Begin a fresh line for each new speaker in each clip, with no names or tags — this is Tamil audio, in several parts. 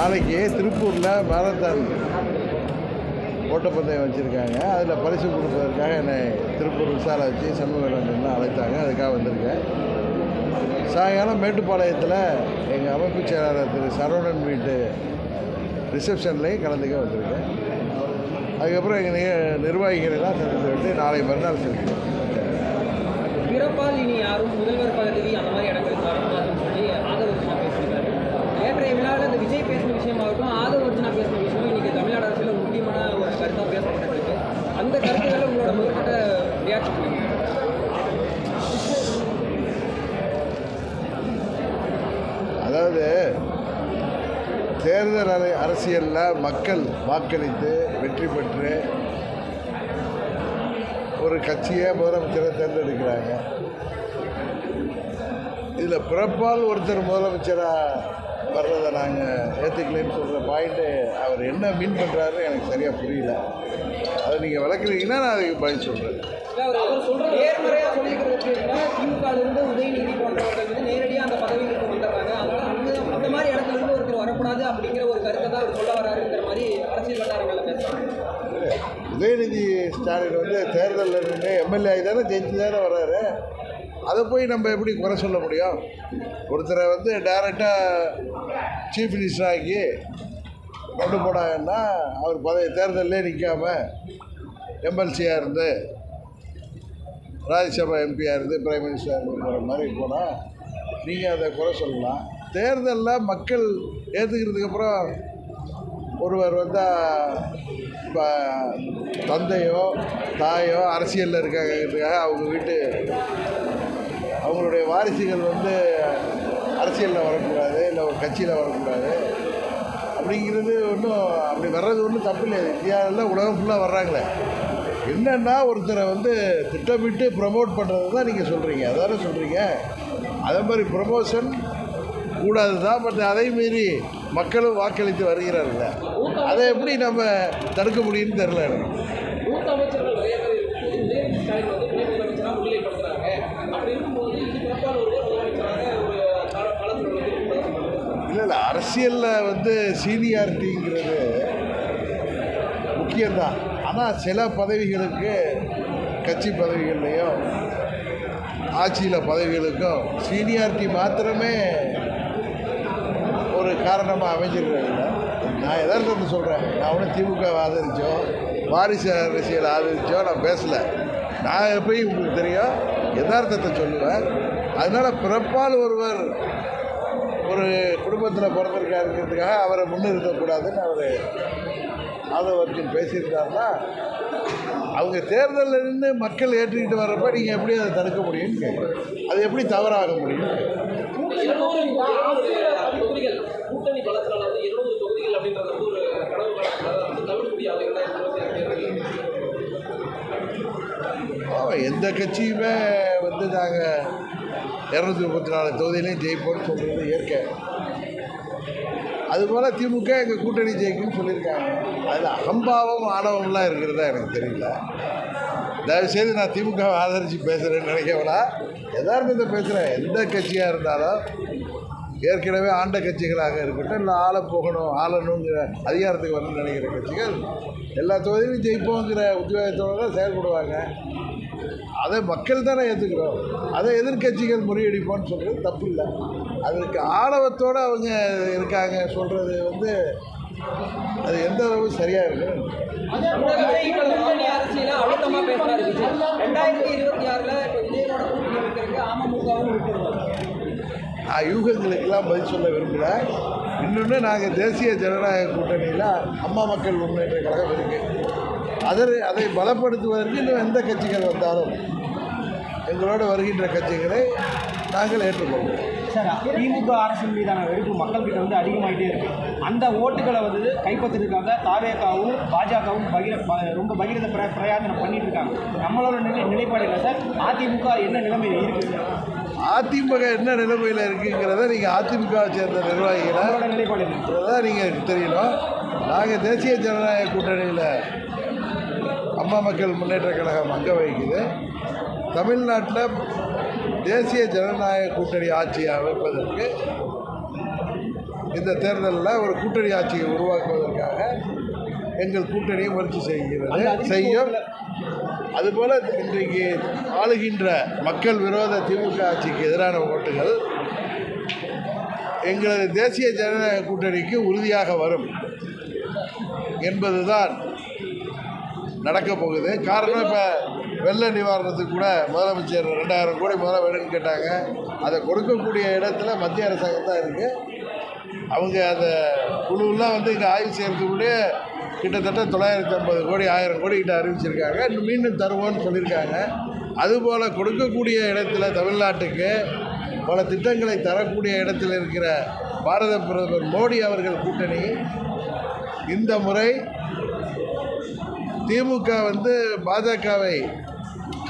நாளைக்கு திருப்பூரில் மாரத்தான் ஓட்டப்பந்தயம் வச்சுருக்காங்க. அதில் பரிசு கொடுப்பதற்காக என்னை திருப்பூர் விசால வச்சு சண்முகரஞ்சன் அழைத்தாங்க. அதுக்காக வந்திருக்கேன். சாயங்காலம் மேட்டுப்பாளையத்தில் எங்கள் அமைப்பு செயலாளர் திரு சரவணன் வீட்டு ரிசப்ஷன்லேயும் கலந்துக்க வந்திருக்கேன். அதுக்கப்புறம் எங்கள் நிக நிர்வாகிகளெல்லாம் சந்தித்து விட்டு நாளை மறுநாள் செல்கிறோம்
பிறப்பால் இனி யாரும் முதல்வர் பதவி அந்த மாதிரி இடங்களுக்கு வரக்கூடாதுன்னு சொல்லி அதனால் இந்த விஜய் பேசின விஷயமாகட்டும் ஆதவர்ஜனா பேசின விஷயம் இன்னைக்கு தமிழ்நாடு அரசியல் ஒரு முக்கியமான ஒரு கருத்தாக பேசப்பட்டிருக்கு அந்த கருத்துக்களை உங்களோட முதற்கட்ட ரியாக்ஷன் பண்ணுங்க
அதாவது தேர்தல் அரை அரசியலில் மக்கள் வாக்களித்து வெற்றி பெற்று ஒரு கட்சியை முதலமைச்சரை தேர்ந்தெடுக்கிறாங்க. இதில் பிறப்பால் ஒருத்தர் முதலமைச்சராக வர்றதை நாங்கள் ஏற்றுக்கலைன்னு சொல்கிற பாயிண்ட்டு அவர் என்ன மீன் பண்ணுறாரு எனக்கு சரியாக புரியல. அதை நீங்கள் விளக்குறீங்கன்னா நான் அதுக்கு பதில் சொல்கிறேன்
அவர் சொல்ற நேர்மறையாக சொல்லிக்கிறது எப்படின்னா உதயநிதி போன்றவர்கள் வந்து நேரடியாக அந்த பதவிகளுக்கு வந்துடுறாங்க. அதனால அந்த அந்த மாதிரி இடத்துல இருந்து ஒருத்தர் வரக்கூடாது அப்படிங்கிற ஒரு கருத்தை தான் அவர் சொல்ல வராருங்கிற மாதிரி அரசியல் வட்டாரங்களில் பேசுறாங்க.
உதயநிதி ஸ்டாலின் வந்து தேர்தலில் நின்று எம்எல்ஏ ஆகி தானே ஜெயிச்சு தானே வர்றாரு. அதை போய் நம்ம எப்படி குறை சொல்ல முடியும்? ஒருத்தரை வந்து டைரெக்டாக சீஃப் மினிஸ்டர் ஆக்கி கொண்டு போனாங்கன்னா அவர் பதவி தேர்தலில் நிற்காம எம்எல்சியாக இருந்து ராஜ்யசபா எம்பியாக இருந்து பிரைம் மினிஸ்டர் இருந்து போகிற மாதிரி போனால் நீங்கள் அதை குறை சொல்லலாம். தேர்தலில் மக்கள் ஏற்றுக்கிறதுக்கப்புறம் ஒருவர் வந்தால் இப்போ தந்தையோ தாயோ அரசியலில் இருக்காங்கிறதுக்காக அவங்க வீட்டு அவங்களுடைய வாரிசுகள் வந்து அரசியலில் வரக்கூடாது இல்லை ஒரு கட்சியில் வரக்கூடாது. அப்படிங்கிறது ஒன்றும் அப்படி வர்றது ஒன்றும் தப்பு இல்லை இந்தியாவில் உலகம் ஃபுல்லாக வர்றாங்களே. என்னென்னா ஒருத்தரை வந்து திட்டமிட்டு ப்ரமோட் பண்ணுறது தான் நீங்கள் சொல்கிறீங்க அதான சொல்கிறீங்க அதே மாதிரி ப்ரமோஷன் கூடாது தான் பட் அதை மீறி மக்களும் வாக்களித்து வருகிறார்கள். அதை எப்படி நம்ம தடுக்க முடியும்னு தெரில எனக்கு
மூத்த அமைச்சர்கள் நிறைய பேர் இருக்கும்போது உதயநிதி ஸ்டாலின் வந்து துணை முதலமைச்சராக முன்னிலைப்படுத்துறாங்க அப்படி இருக்கும்போது இது பிறப்பால் ஒருவர் முதலமைச்சராக ஒரு கால காலத்தில் வந்து இருப்பதாக
இல்லை இல்லை அரசியலில் வந்து சீனியாரிட்டிங்கிறது முக்கியம்தான். ஆனால் சில பதவிகளுக்கு கட்சி பதவிகள்லையும் ஆட்சியில் பதவிகளுக்கும் சீனியாரிட்டி மாத்திரமே ஒரு காரணமாக அமைஞ்சிருக்கிறாங்க நான் எதார்த்தத்தை சொல்கிறேன் நான் ஒன்றும் திமுக ஆதரித்தோம் வாரிசு அரசியல் ஆதரித்தோ நான் பேசலை. நான் எப்பயும் உங்களுக்கு தெரியும் யதார்த்தத்தை சொல்லுவேன். அதனால் பிறப்பால் ஒருவர் ஒரு குடும்பத்தில் பிறந்திருக்காருங்கிறதுக்காக அவரை முன்னிறுத்தக்கூடாதுன்னு அவர் ஆதவர்ஜன் பேசியிருந்தாருன்னா அவங்க தேர்தலில் நின்று மக்கள் ஏற்றுக்கிட்டு வர்றப்ப நீங்கள் எப்படி அதை தடுக்க முடியும்னு கேட்குறேன். அது எப்படி தவறாக முடியும்? எந்த கட்சியுமே வந்து நாங்கள் இரநூத்தி முப்பத்தி நாலு தொகுதியிலையும் ஜெயிப்போம்னு சொல்கிறது இயற்கை. அதுபோல் திமுக எங்கள் கூட்டணி ஜெயிக்கும்னு சொல்லியிருக்காங்க. அதில் அகம்பாவம் ஆணவம்லாம் இருக்கிறதா எனக்கு தெரியல. தயவுசெய்து நான் திமுகவை ஆதரித்து பேசுகிறேன்னு நினைக்கவனா? எதார்த்தத்தை பேசுகிறேன் எந்த கட்சியாக இருந்தாலும் ஏற்கனவே ஆண்ட கட்சிகளாக இருக்கட்டும் இல்லை ஆள போகணும் ஆளணுங்கிற அதிகாரத்துக்கு வரணும்னு நினைக்கிற கட்சிகள் எல்லா தொகுதியிலும் ஜெயிப்போங்கிற உத்தியோகத்தோடு தான் செயல்படுவாங்க. அதை மக்கள் தானே ஏற்றுக்கிறோம் அதை எதிர்க்கட்சிகள் முறியடிப்போம்னு சொல்கிறது தப்பு இல்லை அதற்கு ஆணவத்தோடு அவங்க இருக்காங்க சொல்கிறது வந்து அது எந்த அளவு சரியாக இருக்குன்னு
அழுத்தமா பேசுறாரு ரெண்டாயிரத்தி இருபத்தி ஆறுல கூட்டணி இருக்கிறதுக்கு அமமுகவும்
இருக்கிறது யூகங்களுக்கெல்லாம் பதில் சொல்ல விரும்பல இன்னொன்று நாங்கள் தேசிய ஜனநாயக கூட்டணியில் அம்மா மக்கள் முன்னேற்ற கழகம் இருக்குது அதை அதை பலப்படுத்துவதற்கு இன்னும் எந்த கட்சிகள் வந்தாலும் எங்களோடு வருகின்ற கட்சிகளை நாங்கள் ஏற்றுக்கொள்வோம்.
சார் திமுக அரசின் மீதான வெறுப்பு மக்கள்கிட்ட வந்து அதிகமாகிட்டே இருக்கு. அந்த ஓட்டுகளை வந்து கைப்பற்றிருக்காங்க தாவேக்காவும் பாஜகவும் பகிர ப- ரொம்ப பகிரத பிர பிரயாசனம் பண்ணிட்டு இருக்காங்க. நம்மளோட நிலை நிலைப்பாடு சார்? அதிமுக என்ன நிலைமையில் இருக்குது
அதிமுக என்ன நிலைமையில் இருக்குங்கிறத நீங்கள் அதிமுகவை சேர்ந்த நிர்வாகிகளை? நீங்கள் தெரியணும். நாங்கள் தேசிய ஜனநாயக கூட்டணியில் அம்மா மக்கள் முன்னேற்ற கழகம் அங்க வகிக்குது தமிழ்நாட்டில் தேசிய ஜனநாயக கூட்டணி ஆட்சி அமைப்பதற்கு இந்த தேர்தலில் ஒரு கூட்டணி ஆட்சியை உருவாக்குவதற்காக எங்கள் கூட்டணியை முயற்சி செய்கிறது. செய்யும். அதுபோல் இன்றைக்கு ஆளுகின்ற மக்கள் விரோத திமுக ஆட்சிக்கு எதிரான ஓட்டுகள் எங்களது தேசிய ஜனநாயக கூட்டணிக்கு உறுதியாக வரும் என்பதுதான் நடக்கப் போகுது. காரணம் இப்போ வெள்ள நிவாரணத்துக்கு கூட முதலமைச்சர் ரெண்டாயிரம் கோடி முதல்ல வேணும்னு கேட்டாங்க. அதை கொடுக்கக்கூடிய இடத்துல மத்திய அரசாங்கம் தான் இருக்குது அவங்க அதை குழுவெலாம் வந்து இங்கே ஆய்வு செய்கிறதுக்குள்ளே கிட்டத்தட்ட தொள்ளாயிரத்தி ஐம்பது கோடி ஆயிரம் கோடி கிட்ட அறிவிச்சிருக்காங்க. இன்னும் மீண்டும் தருவோம்னு சொல்லியிருக்காங்க. அதுபோல் கொடுக்கக்கூடிய இடத்துல தமிழ்நாட்டுக்கு பல திட்டங்களை தரக்கூடிய இடத்தில் இருக்கிற பாரத பிரதமர் மோடி அவர்கள் கூட்டணி இந்த முறை திமுக வந்து பாஜகவை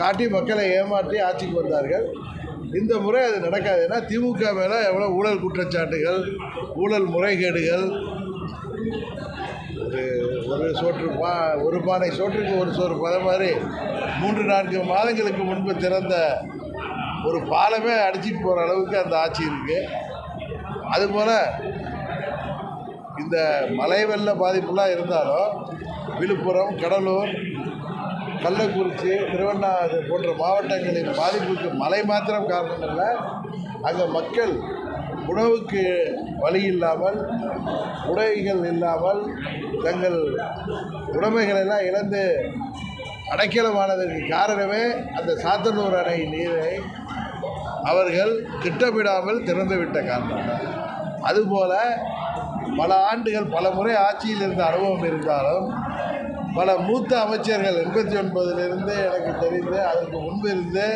காட்டி மக்களை ஏமாற்றி ஆட்சிக்கு வந்தார்கள். இந்த முறை அது நடக்காது. ஏன்னா திமுக மேலே எவ்வளோ ஊழல் குற்றச்சாட்டுகள் ஊழல் முறைகேடுகள் ஒரு ஒரு சோற்று பா ஒரு பானை சோற்றுக்கு ஒரு சோறு பத மாதிரி மூன்று நான்கு மாதங்களுக்கு முன்பு திறந்த ஒரு பாலமே அடிச்சிட்டு போகிற அளவுக்கு அந்த ஆட்சி இருக்குது அதுபோல் இந்த மலை வெள்ள பாதிப்புலாம் இருந்தாலும் விழுப்புரம் கடலூர் கள்ளக்குறிச்சி திருவண்ணாமலை போன்ற மாவட்டங்களின் பாதிப்புக்கு மழை மாத்திரம் காரணம் அல்ல. அங்கே மக்கள் உணவுக்கு வழி இல்லாமல் உடைகள் இல்லாமல் தங்கள் உடைமைகளெல்லாம் இழந்து அடைக்கலமானதற்கு காரணமே அந்த சாத்தனூர் அணை நீரை அவர்கள் திட்டமிடாமல் திறந்துவிட்ட காரணம். அதுபோல் பல ஆண்டுகள் பல முறை ஆட்சியில் இருந்த அனுபவம் இருந்தாலும் பல மூத்த அமைச்சர்கள் எண்பத்தி ஒன்பதிலிருந்து எனக்கு தெரிந்து அதற்கு முன்பு இருந்து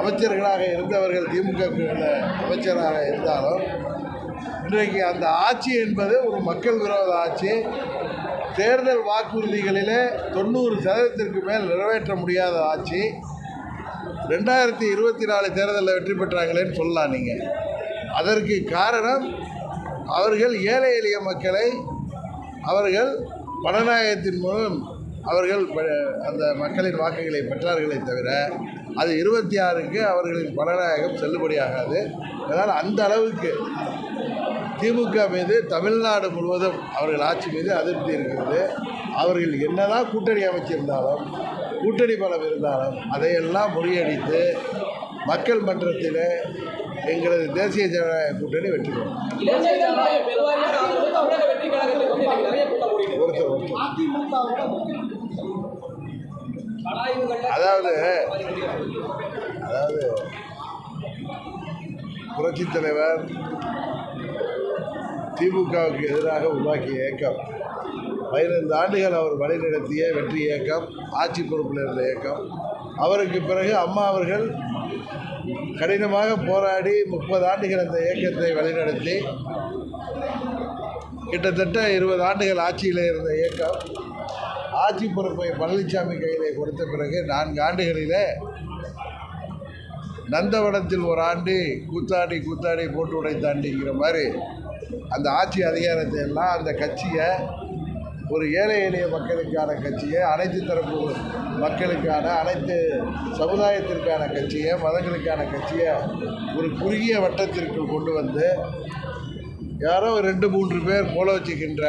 அமைச்சர்களாக இருந்தவர்கள் திமுக அமைச்சராக இருந்தாலும் இன்றைக்கு அந்த ஆட்சி என்பது ஒரு மக்கள் விரோத ஆட்சி. தேர்தல் வாக்குறுதிகளிலே தொண்ணூறு சதவீதத்திற்கு மேல் நிறைவேற்ற முடியாத ஆட்சி. ரெண்டாயிரத்தி இருபத்தி நாலு தேர்தலில் வெற்றி பெற்றாங்களேன்னு சொல்லலாம் நீங்கள் அதற்கு காரணம் அவர்கள் ஏழை எளிய மக்களை அவர்கள் பணநாயகத்தின் மூலம் அவர்கள் ப- அந்த மக்களின் வாக்குகளை பெற்றார்களே தவிர அது இருபத்தி ஆறுக்கு அவர்களின் பணநாயகம் செல்லுபடியாகாது. அதனால் அந்த அளவுக்கு திமுக மீது தமிழ்நாடு முழுவதும் அவர்கள் ஆட்சி மீது அதிருப்தி இருக்கிறது. அவர்கள் என்னதான் கூட்டணி அமைச்சிருந்தாலும் கூட்டணி பலம் இருந்தாலும் அதையெல்லாம் முறியடித்து மக்கள் மன்றத்தில் எங்களது தேசிய ஜனநாயக கூட்டணி வெற்றி பெறும்
இளைஞர்களுடைய பெருவாரியான ஆதரவு தமிழக வெற்றி கழகத்துக்கு வந்து இன்னைக்கு நிறைய கூட்டம் கூடியிருக்கு.
ஒருத்தர் ஒருத்தர்
பல ஆய்வுகள்ல
அதாவது அதாவது புரட்சித் தலைவர் திமுகவுக்கு எதிராக உருவாக்கிய இயக்கம். பதினைந்து ஆண்டுகள் அவர் வழிநடத்திய வெற்றி இயக்கம் ஆட்சி பொறுப்பில் இருந்த இயக்கம். அவருக்கு பிறகு அம்மா அவர்கள் கடினமாக போராடி முப்பது ஆண்டுகள் அந்த இயக்கத்தை வழிநடத்தி கிட்டத்தட்ட இருபது ஆண்டுகள் ஆட்சியில் இருந்த இயக்கம் ஆட்சி பொறுப்பை பழனிசாமி கையிலே கொடுத்த பிறகு நான்கு ஆண்டுகளில் நந்தவனத்தில் ஒரு ஆண்டு கூத்தாடி கூத்தாடி போட்டு உடைத்தாண்டிங்கிற மாதிரி அந்த ஆட்சி அதிகாரத்தை எல்லாம் அந்த கட்சியை ஒரு ஏழை எளிய மக்களுக்கான கட்சியை அனைத்து தரப்பு மக்களுக்கான அனைத்து சமுதாயத்திற்கான கட்சியை மதங்களுக்கான கட்சியை ஒரு குறுகிய வட்டத்திற்குள் கொண்டு வந்து யாரோ ரெண்டு மூன்று பேர் போல வச்சுக்கின்ற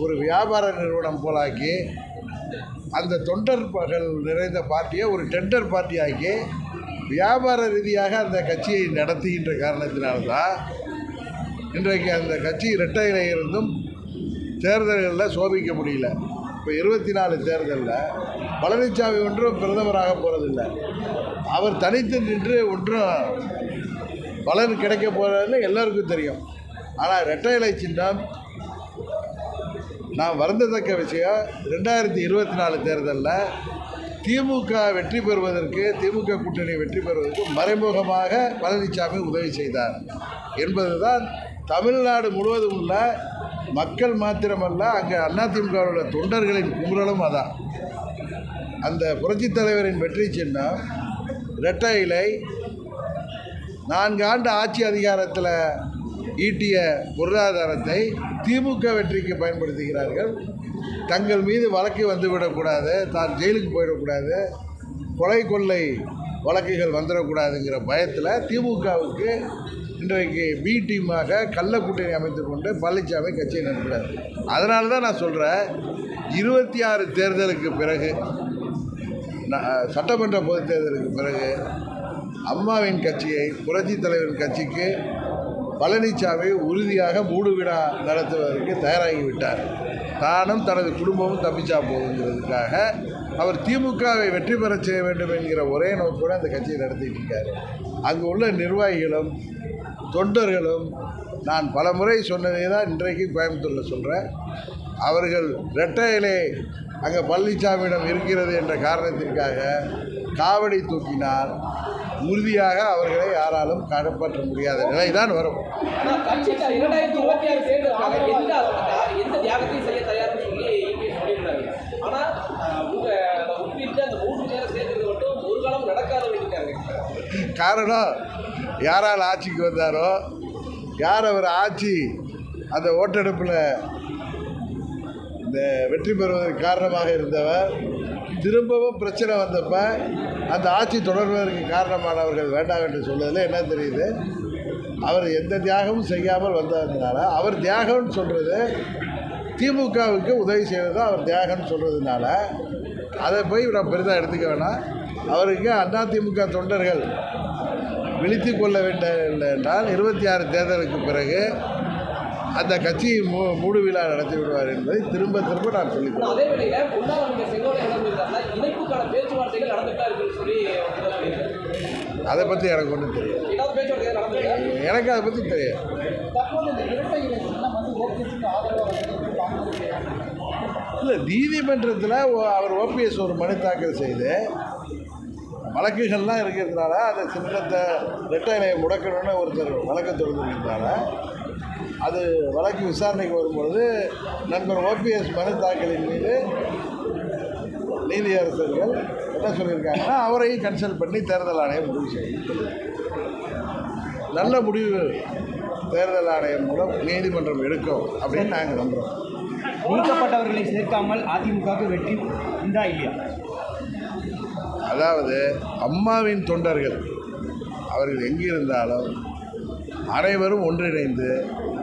ஒரு வியாபார நிறுவனம் போலாக்கி அந்த தொண்டர்கள் நிறைந்த பார்ட்டியை ஒரு டெண்டர் பார்ட்டியாக்கி வியாபார ரீதியாக அந்த கட்சியை நடத்துகின்ற காரணத்தினால்தான் இன்றைக்கு அந்த கட்சி இரட்டையில இருந்தும் தேர்தல்களில் சோபிக்க முடியல. இப்போ இருபத்தி நாலு தேர்தலில் பழனிசாமி ஒன்றும் பிரதமராக போகிறதில்ல அவர் தனித்து நின்று ஒன்றும் பலன் கிடைக்க போகிறதுன்னு எல்லாருக்கும் தெரியும். ஆனால் ரெட்டை இலை சின்னம் நான் வருந்தத்தக்க விஷயம் ரெண்டாயிரத்தி இருபத்தி நாலு தேர்தலில் திமுக வெற்றி பெறுவதற்கு திமுக கூட்டணி வெற்றி பெறுவதற்கு மறைமுகமாக பழனிசாமி உதவி செய்தார். என்பதுதான் தமிழ்நாடு முழுவதும் உள்ள மக்கள் மாத்திரமல்ல அங்கே அதிமுகவோட தொண்டர்களின் குமுறலும் அதான். அந்த புரட்சித் தலைவரின் வெற்றி சின்னம் இரட்டை இலை நான்கு ஆண்டு ஆட்சி அதிகாரத்தில் ஈட்டிய பொருளாதாரத்தை திமுக வெற்றிக்கு பயன்படுத்துகிறார்கள். தங்கள் மீது வழக்கு வந்துவிடக்கூடாது தான் ஜெயிலுக்கு போயிடக்கூடாது கொலை கொள்ளை வழக்குகள் வந்துடக்கூடாதுங்கிற பயத்தில் திமுகவுக்கு இன்றைக்கு பி டீமாக கள்ள கூட்டணி அமைத்து கொண்டு பழனிசாமி கட்சியை நடத்துகிறார் அதனால தான் நான் சொல்கிறேன் இருபத்தி ஆறு தேர்தலுக்கு பிறகு சட்டமன்ற பொதுத் தேர்தலுக்கு பிறகு அம்மாவின் கட்சியை புரட்சி தலைவரின் கட்சிக்கு பழனிசாமி உறுதியாக மூடு விழா நடத்துவதற்கு தயாராகிவிட்டார். தானும் தனது குடும்பமும் தப்பிச்சா போகுங்கிறதுக்காக அவர் திமுகவை வெற்றி பெறச் செய்ய வேண்டும் என்கிற ஒரே நோக்கோடு அந்த கட்சியை நடத்திட்டு இருக்காரு. அங்கு உள்ள நிர்வாகிகளும் தொண்டர்களும் நான் பல முறை சொன்னதை தான் இன்றைக்கு கோயம்புத்தூரில் சொல்கிறேன் அவர்கள் ரெட்டையிலே அங்கே பழனிசாமியிடம் இருக்கிறது என்ற காரணத்திற்காக காவடி தூக்கினால் உறுதியாக அவர்களை யாராலும் காப்பாற்ற முடியாத நிலை தான் வரும். காரணம் யாரால் ஆட்சிக்கு வந்தாரோ யார் அவர் ஆட்சி அந்த ஓட்டெடுப்பில் இந்த வெற்றி பெறுவதற்கு காரணமாக இருந்தவர். திரும்பவும் பிரச்சனை வந்தப்ப அந்த ஆட்சி தொடர்வதற்கு காரணமானவர்கள் வேண்டாம் என்று சொல்வதில் என்ன தெரியுது? அவர் எந்த தியாகமும் செய்யாமல் வந்ததுனால அவர் தியாகம்னு சொல்கிறது திமுகவுக்கு உதவி செய்வது அவர் தியாகம்னு சொல்கிறதுனால அதை போய் நான் பெரிதாக எடுத்துக்க வேணாம். அவருக்கு அதிமுக தொண்டர்கள் விழித்து கொள்ள வேண்டும் என்றால் இருபத்தி ஆறு தேர்தலுக்கு பிறகு அந்த கட்சியை மூ மூடு விழா நடத்தி விடுவார் என்பதை திரும்ப திரும்ப நான் சொல்லிக்
ஆனா அதே
பற்றி எனக்கு ஒன்றும் தெரியாது.
நடந்திருக்கா?
எனக்கு அதை பற்றி தெரியாது.
காங்கிரஸ்
இல்லை நீதிமன்றத்தில் அவர் ஓபிஎஸ் ஒரு மனு தாக்கல் செய்து வழக்குகள்லாம் இருக்கிறதுனால அந்த சின்னத்தை ரெட்டையிலையை முடக்கணும்னு ஒருத்தர் வழக்கு தொடர்ந்துருக்கிறதுனால அது வழக்கு விசாரணைக்கு வரும்பொழுது நண்பர் ஓபிஎஸ் மனு தாக்கலின் மீது நீதியரசர்கள் என்ன சொல்லியிருக்காங்கன்னா அவரையும் கன்சல்ட் பண்ணி தேர்தல் ஆணையம் முடிவு செய்யும். நல்ல முடிவு தேர்தல் ஆணையம் மூலம் நீதிமன்றம் எடுக்கும் அப்படின்னு நாங்கள் நம்புகிறோம்
நீக்கப்பட்டவர்களை சேர்க்காமல் அதிமுகவுக்கு வெற்றி உண்டா இல்லையா?
அதாவது அம்மாவின் தொண்டர்கள் அவர்கள் எங்கிருந்தாலும் அனைவரும் ஒன்றிணைந்து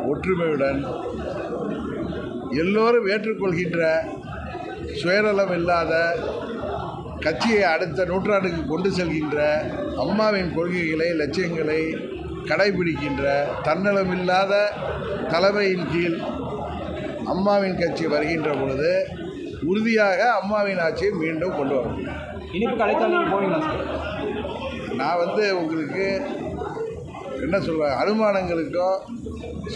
ஒற்றுமையுடன் எல்லோரும் ஏற்றுக்கொள்கின்ற சுயநலம் இல்லாத கட்சியை அடுத்த நூற்றாண்டுக்கு கொண்டு செல்கின்ற அம்மாவின் கொள்கைகளை லட்சியங்களை கடைபிடிக்கின்ற தன்னலமில்லாத தலைமையின் கீழ் அம்மாவின் கட்சி வருகின்ற பொழுது உறுதியாக அம்மாவின் ஆட்சியை மீண்டும் கொண்டு வர முடியும்.
இனிப்பு போவீங்களா
நான் வந்து உங்களுக்கு என்ன சொல்வேன் அனுமானங்களுக்கும்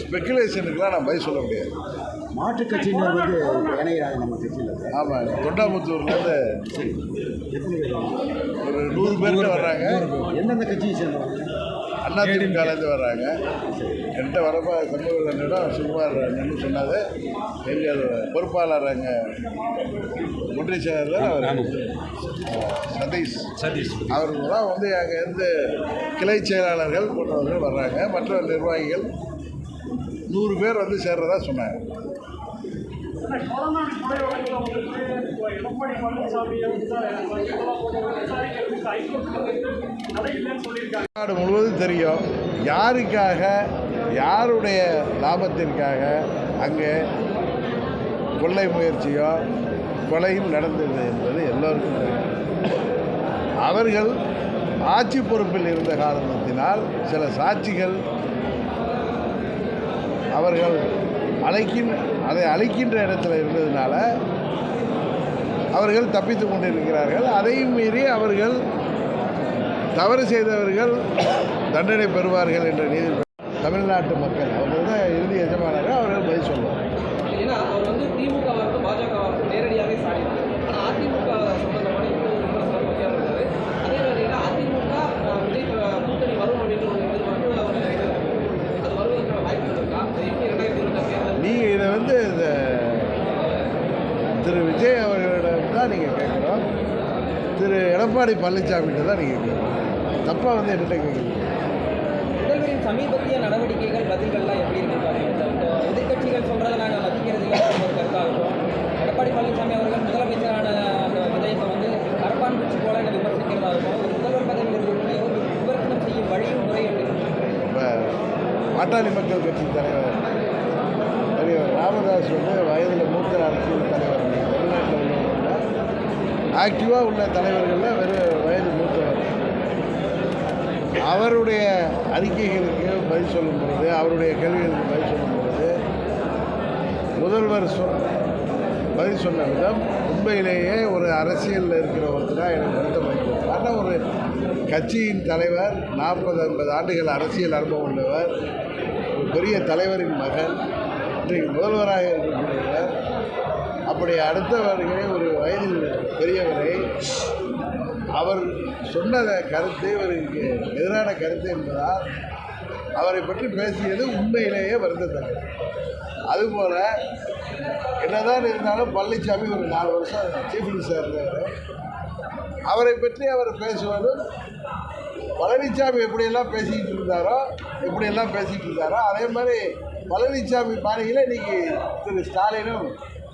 ஸ்பெக்குலேஷனுக்கெலாம் நான் பதில் சொல்ல முடியாது.
மாற்றுக் கட்சியினர் வந்து இணைகிறாங்க நம்ம கட்சியில்.
ஆமாம் தொண்டாமுத்தூர்லேருந்து? ஒரு நூறு பேர்கிட்ட வர்றாங்க.
எந்தெந்த கட்சியை சேர்ந்தவங்க?
அதிமுகலேருந்து வர்றாங்க. என்கிட்ட வரப்போ சமூக நன்னிடம் சுகுமார் அண்ணன் சொன்னாது எங்கள் பொறுப்பாளர் அங்கே ஒன்றிய செயலர் அவர் சதீஷ்.
சதீஷ்.
அவர்களெல்லாம் வந்து அங்கேருந்து கிளை செயலாளர்கள் போன்றவர்கள் வர்றாங்க. மற்ற நிர்வாகிகள் நூறு பேர் வந்து சேர்றதா சொன்னாங்க நாடு முழுவதும் தெரியும். யாருக்காக யாருடைய லாபத்திற்காக அங்கே கொள்ளை முயற்சியோ கொலையும் நடந்தது என்பது எல்லோருக்கும் தெரியும். அவர்கள் ஆட்சி பொறுப்பில் இருந்த காரணத்தினால் சில சாட்சிகள் அவர்கள் அழைக்கின் அதை அழைக்கின்ற இடத்துல இருந்ததுனால அவர்கள் தப்பித்து கொண்டிருக்கிறார்கள். அதையும் மீறி அவர்கள் தவறு செய்தவர்கள் தண்டனை பெறுவார்கள் என்ற நீதி தமிழ்நாட்டு மக்கள் அவர்கள் தான் இறுதி எஜமானர்கள் அவர்கள் பதில் சொல்லுவாங்க
ஏன்னா அவர் வந்து திமுக வரட்டும் பாஜக வரட்டும் நேரடியாகவே சாடினார் ஆனால் அதிமுக சம்பந்தமான இப்போ ஒரு விமர்சனம் பற்றியாக இருந்தது அதே வேளையில் அதிமுக அஹ், விஜய் அஹ், கூட்டணி வரும் அப்படின்னு ஒரு எதிர்பார்ப்பு அவர் அது வருவதற்கான வாய்ப்புகள் இருக்கா அது எப்படி ரெண்டாயிரத்தி இருபத்தி தேர்தல்
நீங்கள் இதை வந்து இந்த திரு விஜய் அவர்களிடம் தான் நீங்கள் கேட்கணும் திரு எடப்பாடி பழனிசாமிகிட்ட தான் நீங்கள் கேட்கணும். தப்பாக வந்து என்கிட்ட கேட்கணும்.
முதல்வரின் சமீபத்திய நடவடிக்கைகள் பதில்கள்லாம் எப்படி இருக்கு எதிர்க்கட்சிகள் சொல்றதை நாங்கள் மதிக்கிறது ஒரு கருத்தாகட்டும் எடப்பாடி பழனிசாமி அவர்கள் முதலமைச்சரான அந்த விஜயத்தை வந்து அரப்பான் குச்சி போல என்னை விமர்சிக்கிறதாகட்டும் ஒரு முதல்வர் பதவி இருக்கிறவங்களை விமர்சனம் செய்யும் வழியும் முறை
பாட்டாளி மக்கள் கட்சி தலைவர் ராமதாஸ் வந்து வயதில் மூத்த அரசியல் தலைவர். ஆக்டிவாக உள்ள தலைவர்களில் வெறும் வயது மூத்தவர். அவருடைய அறிக்கைகளுக்கு பதில் சொல்லும் பொழுது அவருடைய கேள்விகளுக்கு பதில் சொல்லும் பொழுது முதல்வர் சொ பதில் சொன்ன விதம் உண்மையிலேயே ஒரு அரசியலில் இருக்கிற ஒருத்தராக எனக்கு வருத்தம் வைக்கும் ஆனால் ஒரு கட்சியின் தலைவர் நாற்பது ஐம்பது ஆண்டுகள் அரசியல் அனுபவம் உள்ளவர் ஒரு பெரிய தலைவரின் மகன் இன்றைக்கு முதல்வராக இருக்கக்கூடியவர் அப்படி அடுத்தவர்களே ஒரு வயதில் பெரியவரை அவர் சொன்ன கருத்து இவருக்கு எதிரான கருத்து என்பதால் அவரை பற்றி பேசியது உண்மையிலேயே வருந்தத்தக்கது. அதுபோல் என்னதான் இருந்தாலும் பழனிசாமி ஒரு நாலு வருஷம் சீஃப் மினிஸ்டர் இருந்தார் அவரை பற்றி அவர் பேசுவதும் பழனிசாமி எப்படியெல்லாம் பேசிக்கிட்டு இருந்தாரோ எப்படியெல்லாம் பேசிக்கிட்டு இருந்தாரோ அதே மாதிரி பழனிசாமி பாணியில் இன்னைக்கு திரு ஸ்டாலினும்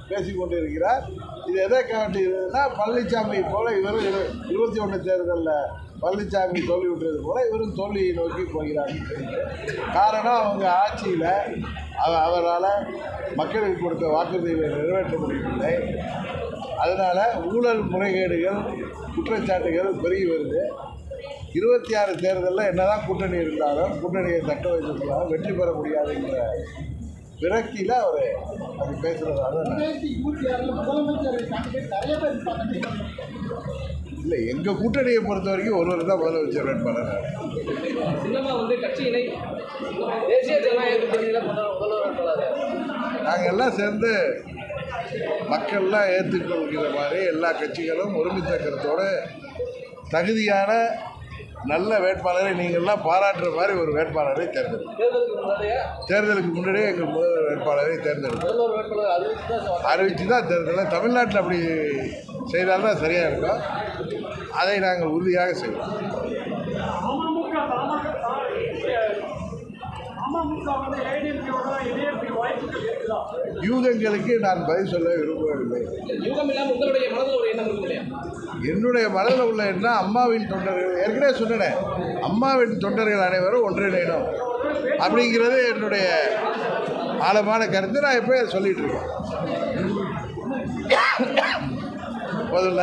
பேசிக்கொண்டு இருக்கிறார் இது எதை காட்டுகிறதுனா பழனிசாமி போல இவரும் இரு- இருபத்தி ஒன்று தேர்தலில் பழனிசாமி தோல்வி விட்டது போல இவரும் தோல்வியை நோக்கி போகிறார். காரணம் அவங்க ஆட்சியில் அவ அவரால் மக்களுக்கு கொடுத்த வாக்குறுதிகளை நிறைவேற்ற முடியவில்லை. அதனால் ஊழல் முறைகேடுகள் குற்றச்சாட்டுகள் பெருகி வருது. இருபத்தி ஆறு தேர்தலில் என்னதான் கூட்டணி இருந்தாலும் கூட்டணியை தக்க வைத்திருந்தாலும் வெற்றி பெற முடியாதுங்கிற விரக்தியில் அவர் அது பேசுகிறதால இல்லை எங்கள் கூட்டணியை பொறுத்த வரைக்கும் ஒருவர் தான் முதலமைச்சர் வேட்பாளர் நாங்கள் எல்லாம் சேர்ந்து மக்கள்லாம் ஏற்றுக்கொள்கிற மாதிரி எல்லா கட்சிகளும் ஒருமித்த கருத்தோடு தகுதியான நல்ல வேட்பாளரை நீங்கள்லாம் பாராட்டுற மாதிரி ஒரு வேட்பாளரை தேர்ந்தெடுக்கும்
தேர்தலுக்கு முன்னாடியே?
எங்கள் முதல்வர் வேட்பாளரை தேர்ந்தெடுக்கும்
தான்
அறிவித்து தான் தேர்தல். தமிழ்நாட்டில் அப்படி செய்தால்தான் சரியாக இருக்கும். அதை நாங்கள் உறுதியாக செய்வோம். யூகங்களுக்கு நான் பதில் சொல்ல விரும்பவில்லை. என்னுடைய மனதில் உள்ள எண்ணம் அம்மாவின் தொண்டர்கள் ஏற்கனவே சொன்னேன் அம்மாவின் தொண்டர்கள் அனைவரும் ஒன்றிணையணும் அப்படிங்கிறது என்னுடைய ஆழமான கருத்து. நான் எப்போ சொல்லிட்டு இருக்கேன். முதல்ல